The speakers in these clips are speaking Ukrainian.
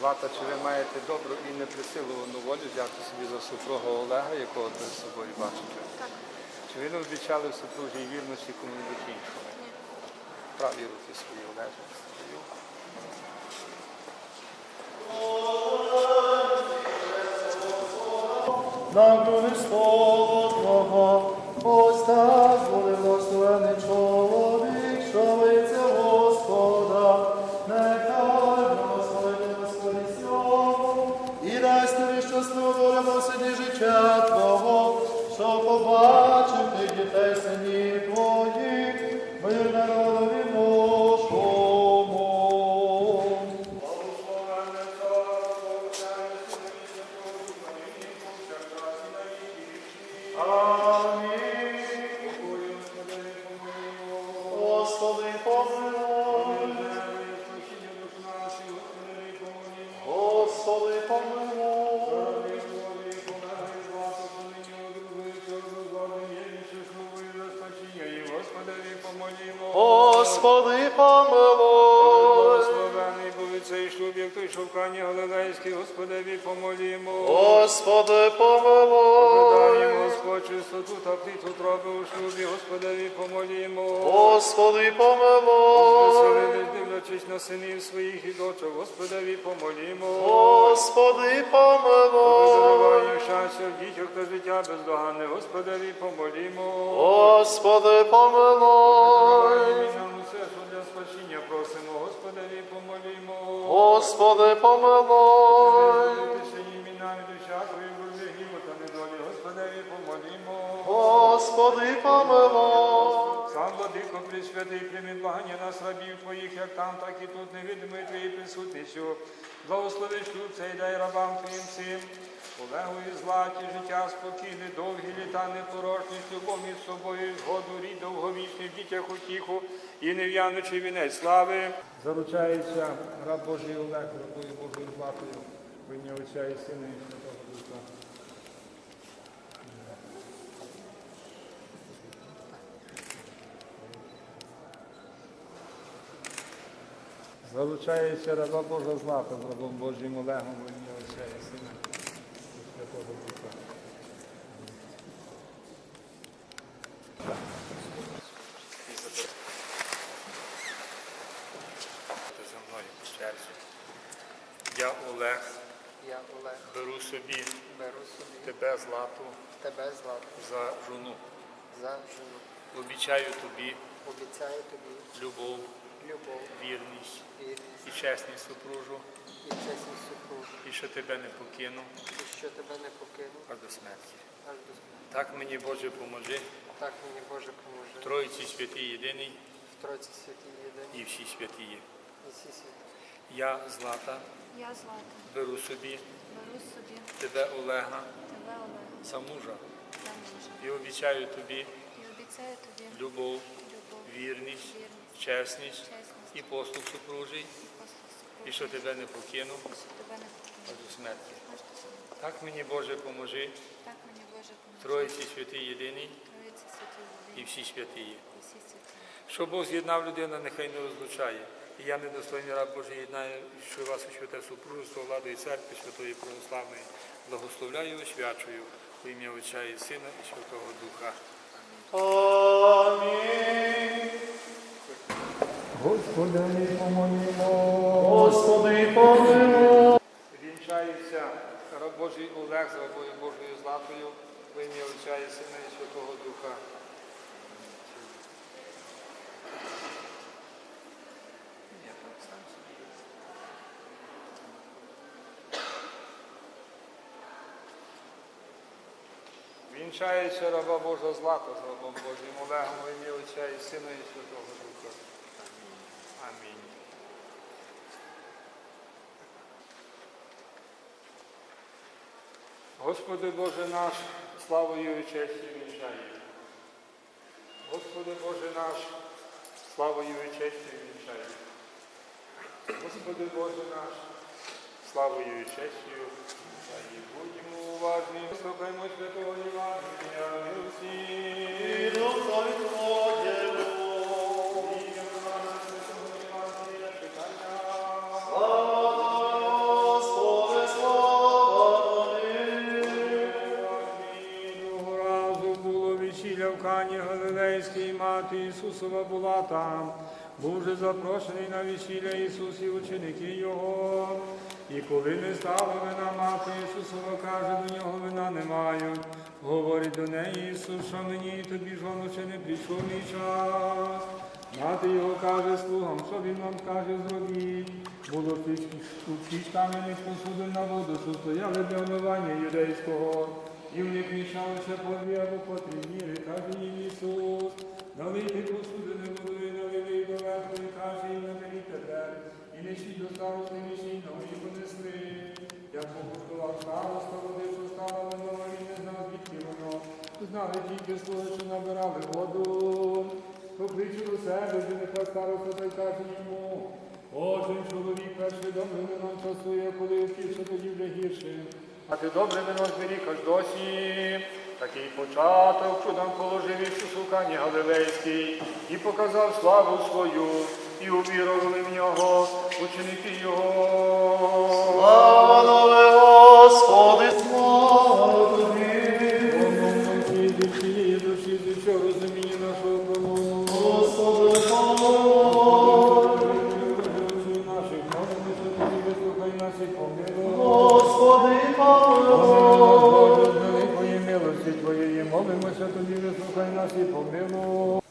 Злата, чи ви маєте добру і неприсилувану волю взяти собі за супруга Олега, якого ви з собою бачите? Так. Чи ви не обіцяли в супружній вірності кому-небудь іншому? Ні. Праві руки свої Олеже. Нам думи слово Твого, ось Господи, помилуй. Благословений був цей шлюб, як той шовкання Галилейський, Господеві помолімо. Господи, помилуй. Даємо Господь чистоту та плід утроби у шлюбі, Господеві помолімо. Господи, помилуй. Дивлячись на синів своїх і дочок, Господеві помолімо. Господи, помилуй. Щастя в дітях та життя бездоганне, Господеві помолімо. Господи, помилуй. Усе, для спасіння просимо, Господеві помолімо. Господи, помилуй. Мінами душакою, борзи та недолі, Господеві помолімо. Господи, помилуй. Сам владико присвятий, прийми благання нас рабів твоїх, як там, так і тут, невидимою твоєю присутністю. Благослови шлюб цей дай рабам твоїм всім. Олегу златі, життя спокійне, довгі літа, непорожність, любов між собою, згоду, рід довговічний, в дітях утіху і нев'янучий вінець слави. Заручається раб Божий Олег, рабою Божою златою, в Отця і Сина і Залучається раба Божа злата з рабом Божим Олегом в ім'я Отця і Сина і Святого Духа. За мною по черзі. Я Олег Я Олег беру собі беру собі тебе злату тебе злату за жону. за жену. Обіцяю тобі Обіцяю тобі любов, любов, вірність. І чесність супружу, і чесність супругу, і що тебе не покину. І що тебе не покину. Аж до смерті. аж до смерті. Так мені Боже поможи, Так мені Боже поможи. Троїці святій єдиний. В Тройці святій єдині і всі святі є. і всі святі. Я, Злата, Я злата. беру собі. Беру собі. Тебе, Олега, тебе, Олега, за мужа. За мужа. і обіцяю тобі І обіцяю тобі любов, любов, вірність, вірність, чесність і послуг супружий, і що тебе не покину аж до смерті. Так мені Боже поможи. Троїці святій єдиний і всі святі є. і всі святі. Що Бог з'єднав людина, нехай не розлучає. І я недостойний раб Божий єднаю, що вас у святе супружество, владу і церкви Святої Православної. Благословляю і освячую у ім'я Отця і Сина і Святого Духа. Амінь. Господи, помолімо. Господи, помилуй. Вінчається раб Божий Олег з рабою Божою златою в ім'я Отця і Сина і Святого Духа. Вінчається раба Божа злата з рабом Божим Олегом в ім'я Отця і Сина і Святого Духа. Амінь. Господи Боже наш, славою і честю вінчає. Господи Боже наш, славою і честю вінчає. Господи Боже наш, славою і честю вінчає. Будьмо уважні, слухаймо святого Євангелія, і усі. І Галилейський, мати Ісусова була там. Був же запрошений на весілля Ісус і ученики Його. І коли не стало вина, мати Ісусова каже, до нього вина не маю. Говорить до неї Ісус, що мені тобі жону ще не прийшов мій час. Мати його каже слугам, що він вам каже, зробіть. Було шість кам'яних посудин на воду, що стояли для вмивання юдейського. І в них мішалося по дві або по три міри, каже їм Ісус. Налийте посудини водою, налили до верху, і каже їм наберіть тепер. І несіть до старости місійного, і понесли. Як покуштував староста води, що стала вино, він не знав, звідки воно. Знали тільки слуги, що набирали воду. Покличе до себе, вже нехай староста та й каже йому. Один чоловік перший добре вино часує, коли впівши, тоді вже гірше. А ти добре вино зберіг аж досі. Такий початок чудом положив Ісус у Кані Галилейській і показав славу свою, і увірували в нього ученики його. Слава вислухай нас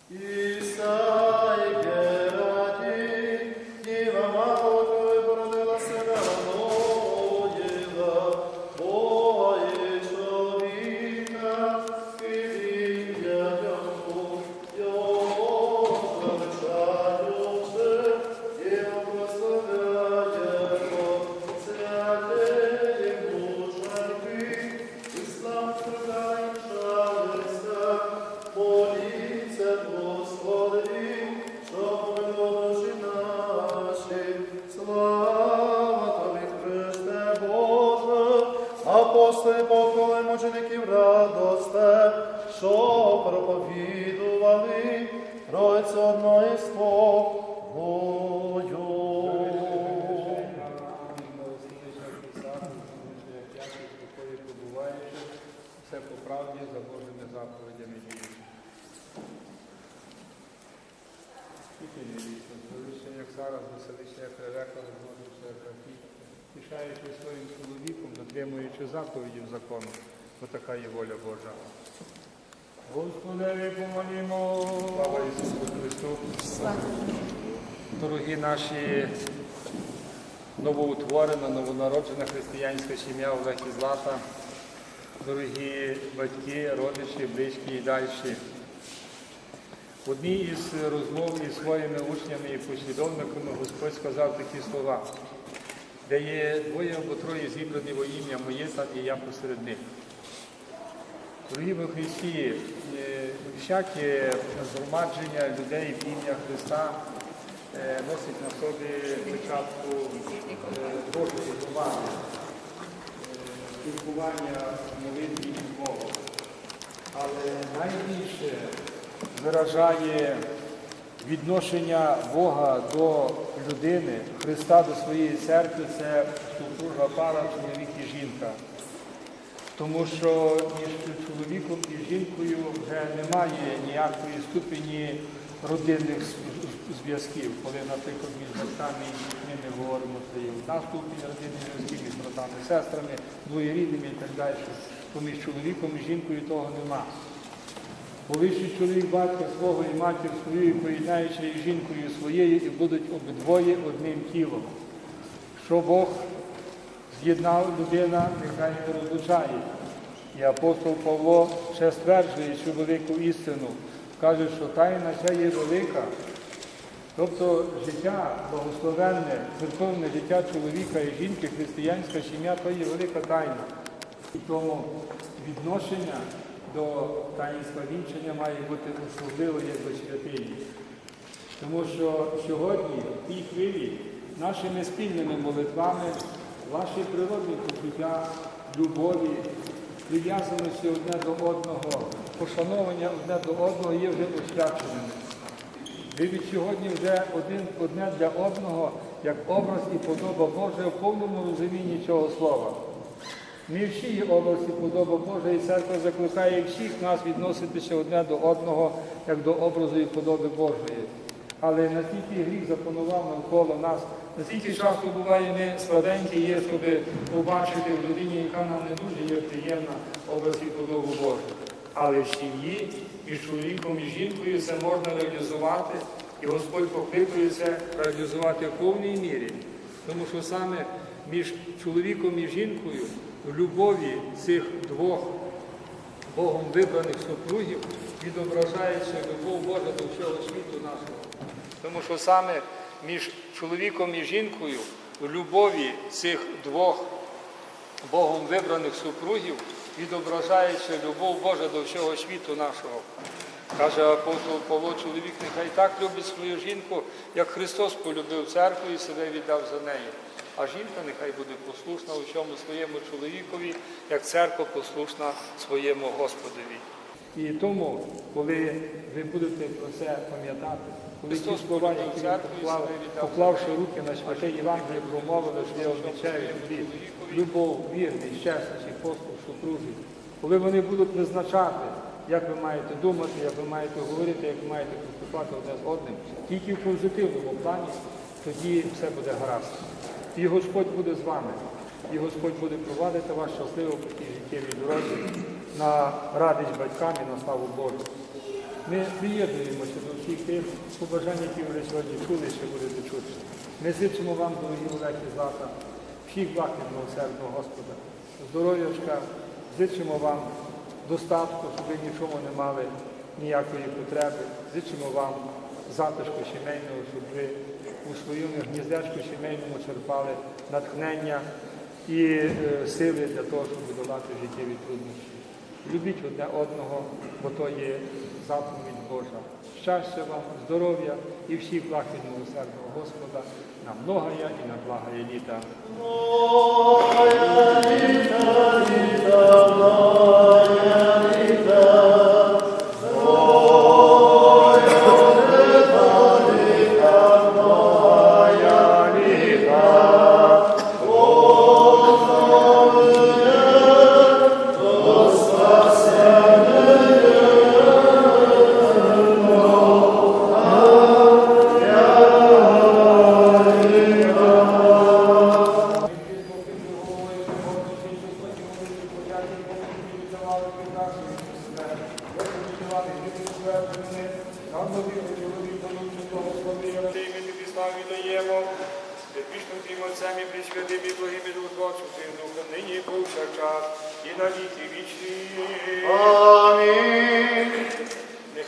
Все по правді за Божими заповідями діють. Тільки не вічно, як зараз, веселися, як ревека, зможуся, як Афі, тішаючи своїм чоловіком, дотримуючи заповідів закону, бо така є воля Божа. Господи, помолімо. Слава Ісусу Христу. Дорогі наші новоутворена, новонароджена християнська сім'я Олег і Злата, дорогі батьки, родичі, близькі і далі. В одній із розмов із своїми учнями і послідовниками Господь сказав такі слова, де є двоє або троє зібрані во ім'я моє, там і я посеред них. Дорогі во Христі, е, всяке згромадження людей в ім'я Христа е, носить на собі печатку е, Божої громади, е, спілкування молитві і Богу. Але найбільше виражає відношення Бога до людини, Христа до своєї церкви це супружа пара, чоловік і жінка. Тому що між чоловіком і жінкою вже немає ніякої ступені родинних зв'язків. Коли, наприклад, між батьками і дітьми ми говоримо, одна ступінь родинних зв'язків між братами, сестрами, двоєрідними і так далі. То між чоловіком і жінкою того нема. Колишній чоловік батька свого і матір свою, і поєднаючи їх жінкою своєю, і будуть обидвоє одним тілом. Що Бог з'єднав людина, нехай не розлучає. І апостол Павло ще стверджує цю велику істину. Каже, що тайна ця є велика. Тобто життя благословенне, церковне життя чоловіка і жінки, християнська сім'я то є велика тайна. І тому відношення до таїнства вінчення має бути особливо як до святині. Тому що сьогодні, в тій хвилі, нашими спільними молитвами, ваші природні почуття, любові, прив'язаності одне до одного, пошановування одне до одного є вже освяченими. Ви від сьогодні вже один одне для одного, як образ і подоба Божа в повному розумінні цього слова. Ми всі є області подоба Божа, і церква закликає всіх нас відноситися одне до одного, як до образу і подоби Божої. Але настільки гріх запанував навколо нас, настільки часто буває ми складенькі є, щоб побачити в людині, яка нам не дуже є приємна образ і подобу Божу. Але в сім'ї між чоловіком і жінкою це можна реалізувати, і Господь покликує це реалізувати в повній мірі. Тому що саме між чоловіком і жінкою в любові цих двох Богом вибраних супругів відображається любов Божа до всього світу нашого. Тому що саме між чоловіком і жінкою в любові цих двох Богом вибраних супругів відображається любов Божа до всього світу нашого. Каже апостол Павло, чоловік нехай так любить свою жінку, як Христос полюбив церкву і себе віддав за неї. А жінка нехай буде послушна у всьому своєму чоловікові, як церква послушна своєму Господові. І тому, коли ви будете про це пам'ятати, коли ті слова, які ви поклали, поклавши руки на святе Євангеліє, промовили, що я обіцяю тобі любов, вірність, чесність і послуг супружів, коли вони будуть визначати, як ви маєте думати, як ви маєте говорити, як ви маєте поступати одне з одним, тільки в позитивному плані, тоді все буде гаразд. І Господь буде з вами. І Господь буде провадити вас щасливо по тій життєвій дорозі на радість батькам і на славу Божу. Ми приєднуємося до всіх тих побажань, які вже сьогодні чули, що будете чути. Ми зичимо вам, дорогі Олег і Злата, всіх благ від милосердного Господа, здоров'ячка, зичимо вам достатку, щоб ви нічому не мали ніякої потреби. Зичимо вам затишку сімейного, щоб ви у своєму гніздечку сімейному черпали натхнення і е, сили для того, щоб долати життєві труднощі. Любіть одне одного, бо то є заповідь Божа. Щастя вам, здоров'я і всіх благ від милосердного Господа на многая і на благая літа.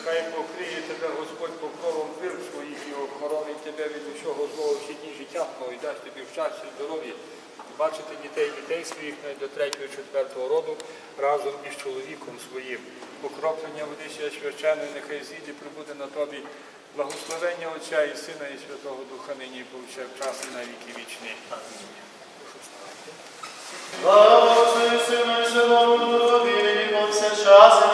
Нехай покриє тебе Господь покровом вир своїх і охоронить тебе від усього злого всі дні життя твого і дасть тобі в щастя і здоров'я. Бачити дітей, дітей своїх до третього і четвертого роду разом із чоловіком своїм. Покроплення води ще священної, нехай зійде прибуде на тобі благословення Отця і Сина і Святого Духа нині і повсякчас і на віки вічні. Амінь. Слава Отцю і Сину і Святому Духові, нині повсякчас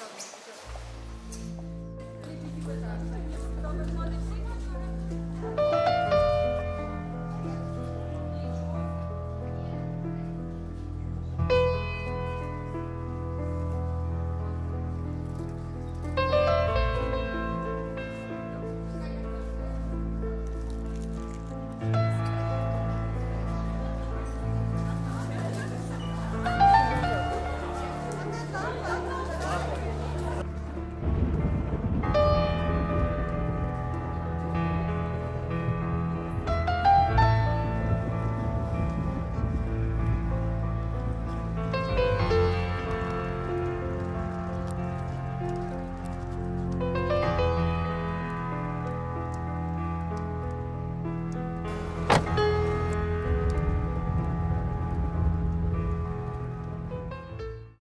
subscribe.